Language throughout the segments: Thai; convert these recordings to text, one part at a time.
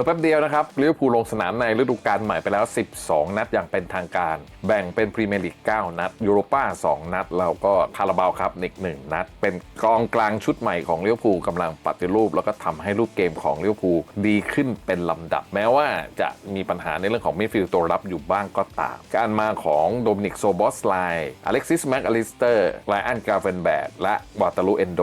อแป๊บเดียวนะครับลิเวอร์พูลลงสนามในฤดูกาลใหม่ไปแล้ว 12 นัดอย่างเป็นทางการ แบ่งเป็นพรีเมียร์ลีก 9 นัด ยูโรป้า 2 นัด แล้วก็คาราบาวครับอีก 1 นัด เป็นกองกลางชุดใหม่ของลิเวอร์พูลกำลังปฏิรูป แล้วก็ทำให้รูปเกมของลิเวอร์พูลดีขึ้นเป็นลำดับ แม้ว่าจะมีปัญหาในเรื่องของมิดฟิลด์ตัวรับอยู่บ้างก็ตาม การมาของโดมินิกโซบอสไลอเล็กซิสแม็กอลิสเตอร์ไลอันกาเฟนแบกและวาตาลูเอนโด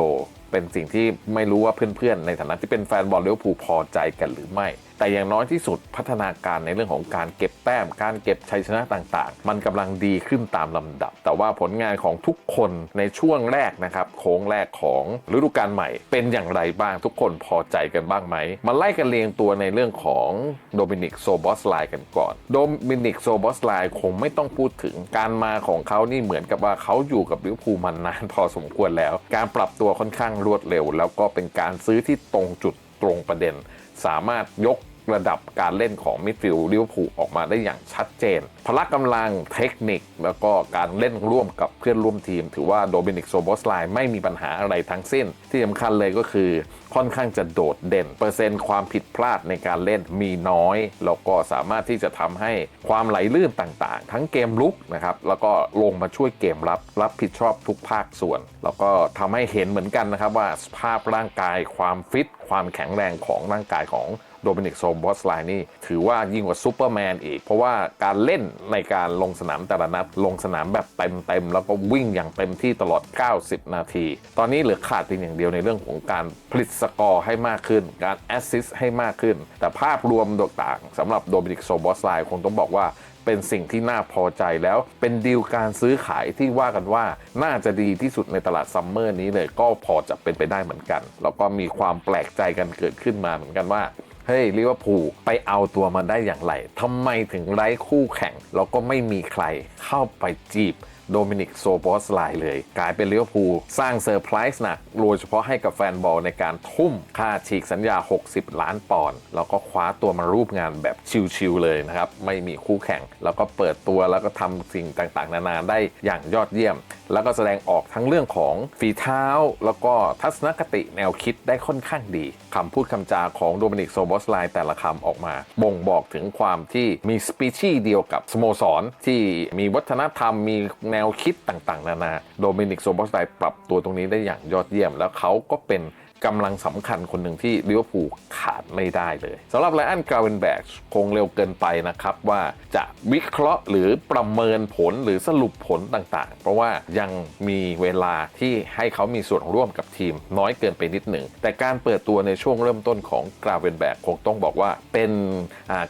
เป็นสิ่งที่ไม่รู้ว่าเพื่อนๆ ในฐานะที่เป็นแฟนบอลลิเวอร์พูลพอใจกันหรือไม่ แต่อย่างน้อยที่สุดพัฒนาการในเรื่องของการเก็บแต้ม การเก็บชัยชนะต่างๆ มันกำลังดีขึ้นตามลำดับ แต่ว่าผลงานของทุกคนในช่วงแรกนะครับโค้งแรกของฤดูกาลใหม่เป็นอย่างไรบ้างทุกคนพอใจกันบ้างไหมมาไล่กันเรียงตัวในเรื่องของโดมินิกโซบอสไลกันก่อนโดมินิกโซบอสไลคงไม่ต้องพูดถึงการมาของเขานี่เหมือนกับว่าเขาอยู่กับลิเวอร์พูลมานานพอสมควรแล้ว การปรับตัวค่อนข้างรวดเร็ว แล้วก็เป็นการซื้อที่ตรงจุด ตรงประเด็น สามารถยก ระดับการเล่นของมิดฟิลด์ลิเวอร์พูลออกมาได้อย่างชัดเจน พละกำลังเทคนิคแล้วก็การเล่นร่วมกับเพื่อนร่วมทีม ถือว่าโดมินิกโซบอสไลไม่มีปัญหาอะไรทั้งสิ้น ที่สำคัญเลยก็คือค่อนข้างจะโดดเด่น เปอร์เซ็นต์ความผิดพลาดในการเล่นมีน้อย แล้วก็สามารถที่จะทำให้ความไหลลื่นต่างๆ ทั้งเกมลุกนะครับแล้วก็ลงมาช่วยเกมรับรับผิดชอบทุกภาคส่วน แล้วก็ทำให้เห็นเหมือนกันนะครับว่าสภาพร่างกายความฟิตความแข็งแรงของร่างกายของ โดมินิกโซบอสไลนี่ถือว่ายิ่งกว่าซูเปอร์แมนอีก เพราะว่าการเล่นในการลงสนามแต่ละนัดลงสนามแบบเต็มๆ แล้วก็วิ่งอย่างเต็มที่ตลอด 90 นาที ตอนนี้เหลือขาดเพียงอย่างเดียวในเรื่องของการผลิตสกอร์ให้มากขึ้น การแอสซิสต์ให้มากขึ้น แต่ภาพรวมต่างๆสำหรับโดมินิกโซบอสไลคงต้องบอกว่าเป็นสิ่งที่น่าพอใจแล้วเป็นดีลการซื้อขายที่ว่ากันว่าน่าจะดีที่สุดในตลาดซัมเมอร์นี้เลยก็พอจะเป็นไปได้เหมือนกัน แล้วก็มีความแปลกใจกันเกิดขึ้นมาเหมือนกันว่า เฮ้ยลิเวอร์พูลไปเอาตัวมาได้อย่างไรทำไมถึงไร้คู่แข่ง แล้วก็ไม่มีใครเข้าไปจีบโดมินิกโซบอสไลเลย กลายเป็นลิเวอร์พูลสร้างเซอร์ไพรส์หนักโดยเฉพาะให้กับแฟนบอลในการทุ่มค่าฉีกสัญญา 60 ล้านปอนด์แล้วก็คว้าตัวมารูปงานแบบชิลๆเลยนะครับ ไม่มีคู่แข่ง แล้วก็เปิดตัวแล้วก็ทำสิ่งต่างๆ นานาได้อย่างยอดเยี่ยมแล้วก็แสดงออกทั้งเรื่องของฝีเท้า แล้วก็ทัศนคติแนวคิดได้ค่อนข้างดีคำพูดคำจาของโดมินิกโซบอสไลแต่ละคำออกมา บ่งบอกถึงความที่มีสปีชี่เดียวกับสโมสร ที่มีวัฒนธรรมมีแนวคิดต่างๆ นานาโดมินิกโซบอสไลปรับตัวตรงนี้ได้อย่างยอดเยี่ยม แล้วเขาก็เป็น กำลังสำคัญคนหนึ่งที่ลิเวอร์พูลขาดไม่ได้เลยสำหรับไลอันกราเวนแบกคงเร็วเกินไปนะครับว่าจะวิเคราะห์หรือประเมินผลหรือสรุปผลต่างๆ เพราะว่ายังมีเวลาที่ให้เขามีส่วนร่วมกับทีมน้อยเกินไปนิดหนึ่ง แต่การเปิดตัวในช่วงเริ่มต้นของกราเวนแบกคงต้องบอกว่าเป็น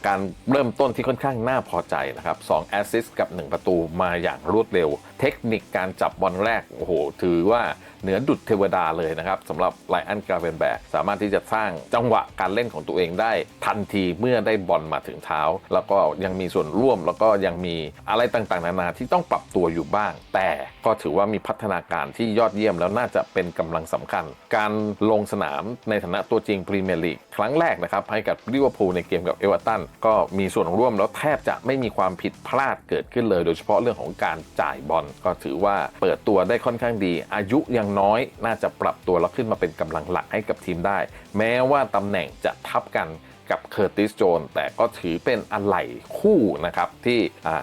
การเริ่มต้นที่ค่อนข้างน่าพอใจนะครับ2แอสซิสต์กับ 1 ประตูมาอย่างรวดเร็ว เทคนิคการจับบอลแรกโอ้โหถือว่าเหนือดุดเทวดาเลยนะครับสำหรับไลอันกราเวนแบกสามารถที่จะสร้างจังหวะการเล่นของตัวเองได้ทันทีเมื่อได้บอลมาถึงเท้า แล้วก็ยังมีส่วนร่วมแล้วก็ยังมีอะไรต่างๆ นานาที่ต้องปรับตัวอยู่บ้าง แต่ก็ถือว่ามีพัฒนาการที่ยอดเยี่ยมแล้วน่าจะเป็นกำลังสำคัญ การลงสนามในฐานะตัวจริงพรีเมียร์ลีกครั้งแรกนะครับให้กับลิเวอร์พูลในเกมกับเอเวอร์ตันก็มีส่วนร่วมแล้วแทบจะไม่มีความผิดพลาดเกิดขึ้นเลย โดยเฉพาะเรื่องของการจ่ายบอลก็ถือว่าเปิดตัวได้ค่อนข้างดี อายุยังน้อยน่าจะปรับตัวแล้วขึ้นมาเป็นกำลังหลักให้กับทีมได้ แม้ว่าตำแหน่งจะทับกันกับเคอร์ติสโจนแต่ก็ถือเป็นอะไหล่คู่นะครับ ที่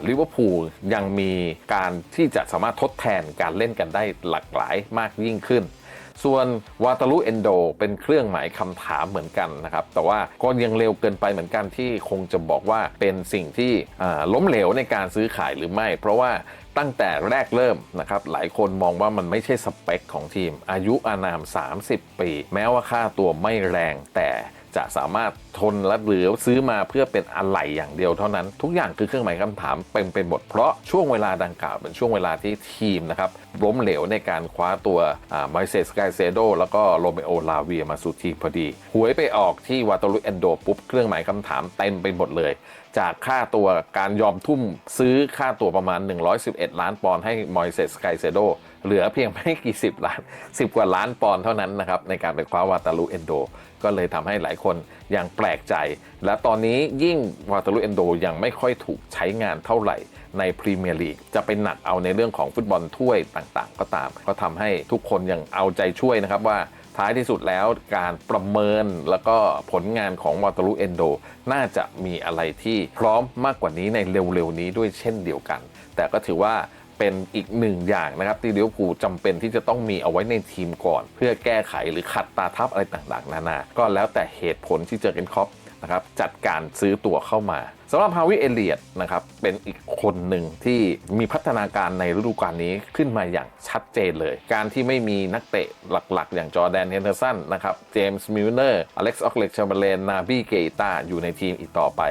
ลิเวอร์พูลยังมีการที่จะสามารถทดแทนการเล่นกันได้หลากหลายมากยิ่งขึ้น ส่วนวาตาลุเอนโดเป็นเครื่องหมายคำถามเหมือนกันนะครับแต่ว่าก็ยังเร็วเกินไปเหมือนกันที่คงจะบอกว่าเป็นสิ่งที่ล้มเหลวในการซื้อขายหรือไม่ เพราะว่าตั้งแต่แรกเริ่มนะครับหลายคนมองว่ามันไม่ใช่สเปคของทีม อายุอานาม 30 ปี แม้ว่าค่าตัวไม่แรงแต่ จะสามารถทนและหรือซื้อมาเพื่อเป็นอะไหล่อย่างเดียวเท่านั้น ทุกอย่างคือเครื่องหมายคำถามเป็นเป็นหมดเพราะช่วงเวลาดังกล่าวเป็นช่วงเวลาที่ทีมนะครับล้มเหลวในการคว้าตัวมอยเซสไกเซโดแล้วก็โรเมโอลาเวียมาสู่ทีมพอดี หวยไปออกที่วาตาลุเอนโดปุ๊บเครื่องหมายคำถามเต็มไปหมดเลย จากค่าตัวการยอมทุ่มซื้อค่าตัวประมาณ 111 ล้านปอนด์ให้มอยเซสไกเซโด เหลือเพียงไม่กี่สิบล้าน10กว่าล้านปอนด์เท่านั้นนะครับในการไปคว้าวาตาลุเอนโด ก็เลยทำให้หลายคนยังแปลกใจ และตอนนี้ยิ่งวาตาลุเอนโดยังไม่ค่อยถูกใช้งานเท่าไหร่ในพรีเมียร์ลีกจะไปหนักเอาในเรื่องของฟุตบอลถ้วยต่างๆ ก็ตาม ก็ทำให้ทุกคนยังเอาใจช่วยนะครับว่าท้ายที่สุดแล้วการประเมินแล้วก็ผลงานของวอเตอรูเอนโด น่าจะมีอะไรที่พร้อมมากกว่านี้ในเร็วๆนี้ด้วยเช่นเดียวกัน แต่ก็ถือว่า เป็นอีกหนึ่งอย่างนะครับที่ลิเวอร์พูลจำเป็นที่จะต้องมีเอาไว้ในทีมก่อน เพื่อแก้ไขหรือขัดตาทับอะไรต่างๆ นานา ก็แล้วแต่เหตุผลที่เจอเกนครอปนะครับจัดการซื้อตัวเข้ามา สำหรับฮาวิเอเลียตนะครับเป็นอีกคนหนึ่งที่มีพัฒนาการในฤดูกาลนี้ขึ้นมาอย่างชัดเจนเลย การที่ไม่มีนักเตะหลักๆ อย่างจอแดนเฮนเดอร์สันนะครับเจมส์มิลเนอร์อเล็กซ์ออกเล็กชาเบเลนนาบีเกตาอยู่ในทีมอีกต่อไป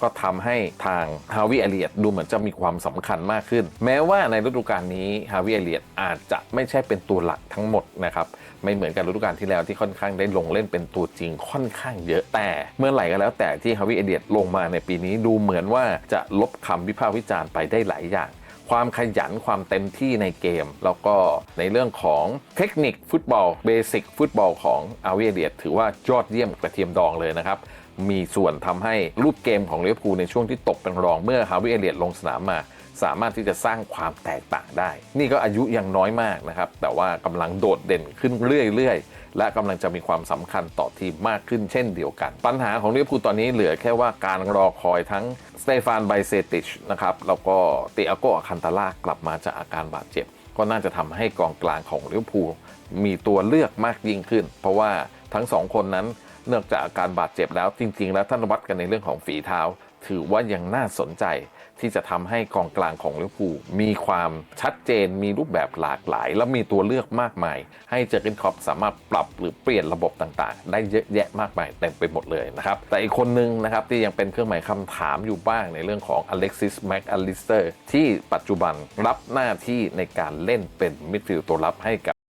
ก็ทำให้ทางฮาวิเอเลียตดูเหมือนจะมีความสำคัญมากขึ้น แม้ว่าในฤดูกาลนี้ฮาวิเอเลียตอาจจะไม่ใช่เป็นตัวหลักทั้งหมดนะครับ ไม่เหมือนกันฤดูกาลที่แล้วที่ค่อนข้างได้ลงเล่นเป็นตัวจริงค่อนข้างเยอะแต่เมื่อไหร่ก็แล้ว แต่ที่ฮาวิเอเลียตลงมาในปีนี้ดูเหมือนว่าจะลบคำวิพากษ์วิจารณ์ไปได้หลายอย่างความขยันความเต็มที่ในเกม แล้วก็ในเรื่องของเทคนิคฟุตบอลเบสิกฟุตบอลของอาวิเอเลียตถือว่ายอดเยี่ยมกระเทียมดองเลยนะครับ มีส่วนทำให้รูปเกมของลิเวภูในช่วงที่ตกเป็นรองเมื่อฮาวิเอเลียตลงสนามมา สามารถที่จะสร้างความแตกต่างได้ นี่ก็อายุยังน้อยมากนะครับ แต่ว่ากำลังโดดเด่นขึ้นเรื่อยๆ และกำลังจะมีความสำคัญต่อทีมมากขึ้นเช่นเดียวกัน ปัญหาของลิเวอร์พูลตอนนี้เหลือแค่ว่าการรอคอยทั้งสเตฟานไบเซติชนะครับแล้วก็เตอาโกอาคันตาล่ากลับมาจากอาการบาดเจ็บ ก็น่าจะทำให้กองกลางของลิเวอร์พูลมีตัวเลือกมากยิ่งขึ้น เพราะว่าทั้งสองคนนั้นเนื่องจากอาการบาดเจ็บแล้วจริง ๆ แล้วท่านวัดกันในเรื่องของฝีเท้า ถือว่ายังน่าสนใจ ที่จะทำให้กองกลางของลิเวอร์พูลมีความชัดเจนมีรูปแบบหลากหลาย และมีตัวเลือกมากมาย ให้เจอร์เกนคล็อปสามารถปรับหรือเปลี่ยนระบบต่างๆ ได้เยอะแยะมากมายเต็มไปหมดเลยนะครับ แต่อีกคนนึงนะครับที่ยังเป็นเครื่องหมายคำถามอยู่บ้างในเรื่องของอเล็กซิสแม็กอลิสเตอร์ที่ปัจจุบันรับหน้าที่ในการเล่นเป็นมิดฟิลด์ตัวรับให้กับ